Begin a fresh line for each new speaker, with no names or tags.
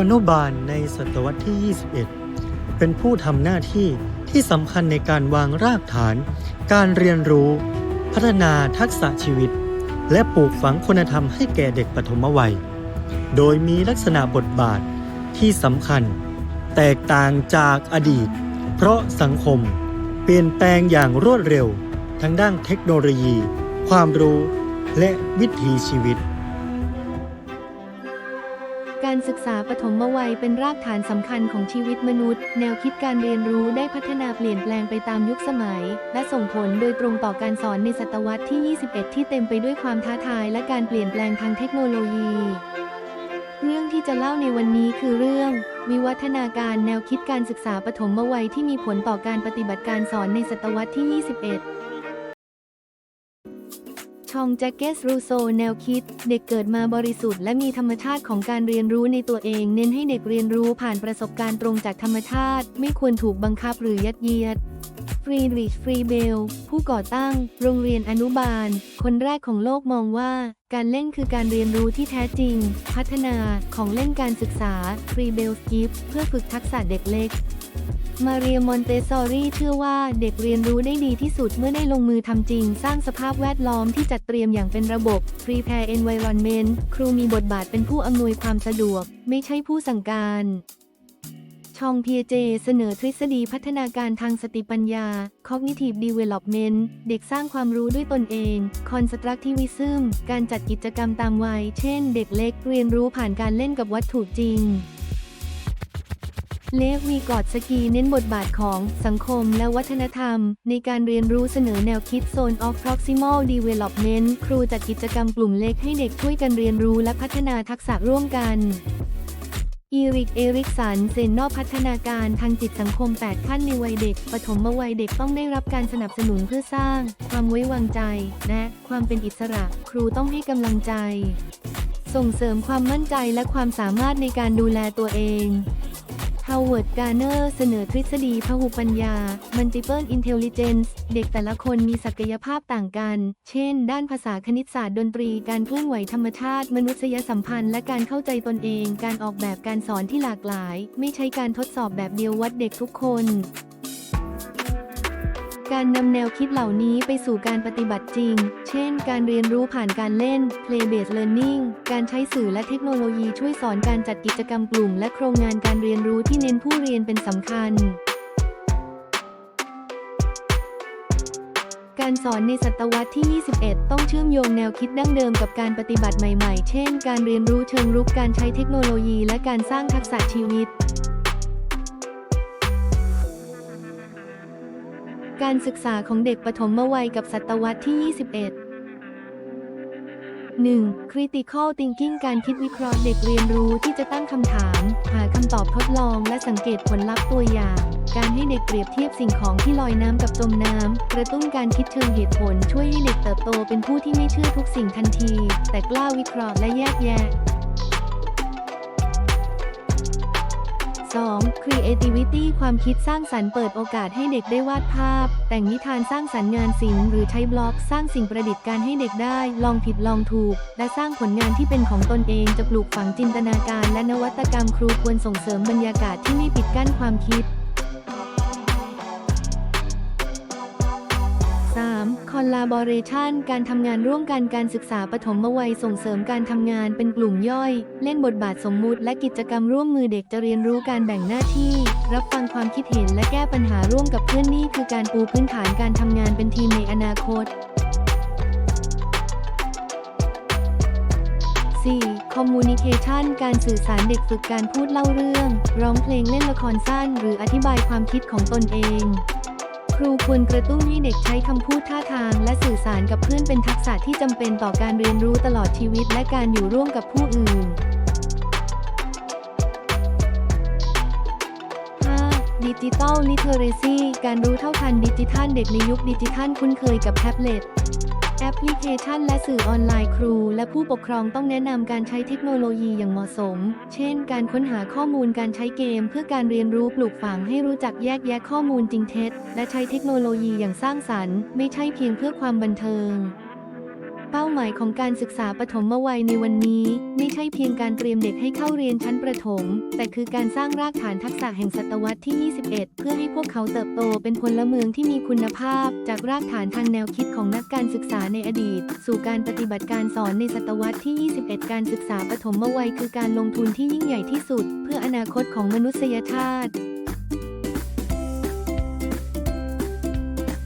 อนุบาลในศตวรรษที่ 21 เป็นผู้ทำหน้าที่ที่สำคัญในการวางรากฐาน การเรียนรู้ พัฒนาทักษะชีวิต และปลูกฝังคุณธรรมให้แก่เด็กปฐมวัย โดยมีลักษณะบทบาทที่สำคัญ แตกต่างจากอดีต เพราะสังคม เปลี่ยนแปลงอย่างรวดเร็ว ทั้งด้านเทคโนโลยี ความรู้ และวิถีชีวิต
การศึกษาปฐมวัยเป็นรากฐานสำคัญของชีวิตมนุษย์ แนวคิดการเรียนรู้ได้พัฒนาเปลี่ยนแปลงไปตามยุคสมัย และส่งผลโดยตรงต่อการสอนในศตวรรษที่ 21 ที่เต็มไปด้วยความท้าทายและการเปลี่ยนแปลงทางเทคโนโลยี เรื่องที่จะเล่าในวันนี้คือเรื่อง วิวัฒนาการแนวคิดการศึกษาปฐมวัยที่มีผลต่อการปฏิบัติการสอนในศตวรรษที่ 21 องแจ็คเกสรูโซแนวคิด เด็กเกิดมาบริสุทธิ์และมีธรรมชาติของการเรียนรู้ในตัวเอง เน้นให้เด็กเรียนรู้ผ่านประสบการณ์ตรงจากธรรมชาติ ไม่ควรถูกบังคับหรือยัดเยียดฟรีริชฟรีเบล ผู้ก่อตั้ง โรงเรียนอนุบาล คนแรกของโลกมองว่า การเล่นคือการเรียนรู้ที่แท้จริง พัฒนาของเล่นการศึกษาฟรีเบลกิฟเพื่อฝึกทักษะเด็กเล็ก มาเรียมอนเตสซอรี่เชื่อว่าเด็กเรียนรู้ได้ดีที่สุดเมื่อได้ลงมือทำจริง สร้างสภาพแวดล้อมที่จัดเตรียมอย่างเป็นระบบ Prepare Environment ครูมีบทบาทเป็นผู้อำนวยความสะดวก ไม่ใช่ผู้สั่งการ ชองเพียเจ เสนอทฤษฎีพัฒนาการทางสติปัญญา Cognitive Development เด็กสร้างความรู้ด้วยตนเอง Constructivism การจัดกิจกรรมตามวัย เช่น เด็กเล็กเรียนรู้ผ่านการเล่นกับวัตถุจริง เลฟวีกอดสกีเน้นบทบาทของสังคมและวัฒนธรรม ในการเรียนรู้เสนอแนวคิด Zone of Proximal Development ครูจัดกิจกรรมกลุ่มเล็กให้เด็กช่วยกันเรียนรู้และพัฒนาทักษะร่วมกันอีริก เอริกสัน เซนนอพัฒนาการทางจิตสังคม 8 ขั้นในวัยเด็ก ปฐมวัยเด็กต้องได้รับการสนับสนุนเพื่อสร้าง ความไว้วางใจ และความเป็นอิสระ ครูต้องให้กำลังใจ ส่งเสริมความมั่นใจและความสามารถในการดูแลตัวเอง ฮาวเวิร์ด การ์เนอร์ เสนอทฤษฎีพหุปัญญา Multiple Intelligence เด็กแต่ละคนมีศักยภาพต่างกัน เช่น ด้านภาษาคณิตศาสตร์ดนตรี การเคลื่อนไหวธรรมชาติ มนุษยสัมพันธ์ และการเข้าใจตนเอง การออกแบบการสอนที่หลากหลาย ไม่ใช่การทดสอบแบบเดียววัดเด็กทุกคน การนำแนวคิดเหล่านี้ไปสู่การปฏิบัติจริง เช่น การเรียนรู้ผ่านการเล่น play-based learning การใช้สื่อและเทคโนโลยีช่วยสอนการจัดกิจกรรมกลุ่ม และโครงงานการเรียนรู้ที่เน้นผู้เรียนเป็นสำคัญการสอนในศตวรรษที่ 21 ต้องเชื่อมโยงแนวคิดดั้งเดิมกับการปฏิบัติใหม่ๆ เช่น การเรียนรู้เชิงรุก การใช้เทคโนโลยี และการสร้างทักษะชีวิต การศึกษาของเด็กปฐมวัยกับศตวรรษที่ 21 1. Critical Thinking การคิดวิเคราะห์เด็กเรียนรู้ที่จะตั้งคำถาม หาคำตอบทดลองและสังเกตผลลัพธ์ตัวอย่าง การให้เด็กเปรียบเทียบสิ่งของที่ลอยน้ำกับจมน้ำ กระตุ้นการคิดเชิงเหตุผลช่วยให้เด็กเติบโตเป็นผู้ที่ไม่เชื่อทุกสิ่งทันที แต่กล้าวิเคราะห์และแยกแยะ 2. Creativity ความคิดสร้างสรรค์เปิดโอกาสให้เด็กได้วาดภาพ แต่งนิทานสร้างสรรค์งานศิลป์หรือใช้บล็อกสร้างสิ่งประดิษฐ์การให้เด็กได้ ลองผิดลองถูก และสร้างผลงานที่เป็นของตนเองจะปลูกฝังจินตนาการและนวัตกรรมครูควรส่งเสริมบรรยากาศที่ไม่ปิดกั้นความคิด Collaboration การทำงานร่วมกันการศึกษาปฐมวัยส่งเสริมการทำงานเป็นกลุ่มย่อย เล่นบทบาทสมมุติและกิจกรรมร่วมมือเด็กจะเรียนรู้การแบ่งหน้าที่ รับฟังความคิดเห็นและแก้ปัญหาร่วมกับเพื่อนนี่คือการปูพื้นฐานการทำงานเป็นทีมในอนาคต 4. Communication การสื่อสารเด็กฝึกการพูดเล่าเรื่อง ร้องเพลงเล่นละครสั้น หรืออธิบายความคิดของตนเอง ควรกระตุ้นให้เด็กใช้คำพูดท่าทาง และสื่อสารกับเพื่อนเป็นทักษะที่จำเป็นต่อการเรียนรู้ตลอดชีวิต และการอยู่ร่วมกับผู้อื่น 5. ดิจิทัลลิเทอเรซีการรู้เท่าทันดิจิทัลเด็กในยุคดิจิทัลคุ้นเคยกับแท็บเล็ต แอปพลิเคชันและสื่อออนไลน์ครู และผู้ปกครองต้องแนะนำการใช้เทคโนโลยีอย่างเหมาะสม เช่น การค้นหาข้อมูลการใช้เกม เพื่อการเรียนรู้ปลูกฝังให้รู้จักแยกแยะข้อมูลจริงเท็จ และใช้เทคโนโลยีอย่างสร้างสรรค์ ไม่ใช่เพียงเพื่อความบันเทิง หมายของการศึกษาปฐมวัยในวันนี้ ไม่ใช่เพียงการเตรียมเด็กให้เข้าเรียนชั้นประถม แต่คือการสร้างรากฐานทักษะแห่งศตวรรษที่ 21 เพื่อให้พวกเขาเติบโตเป็นพลเมืองที่มีคุณภาพ จากรากฐานทางแนวคิดของนักการศึกษาในอดีต สู่การปฏิบัติการสอนในศตวรรษที่ 21 การศึกษาปฐมวัยคือการลงทุนที่ยิ่งใหญ่ที่สุด เพื่ออนาคตของมนุษยชาติ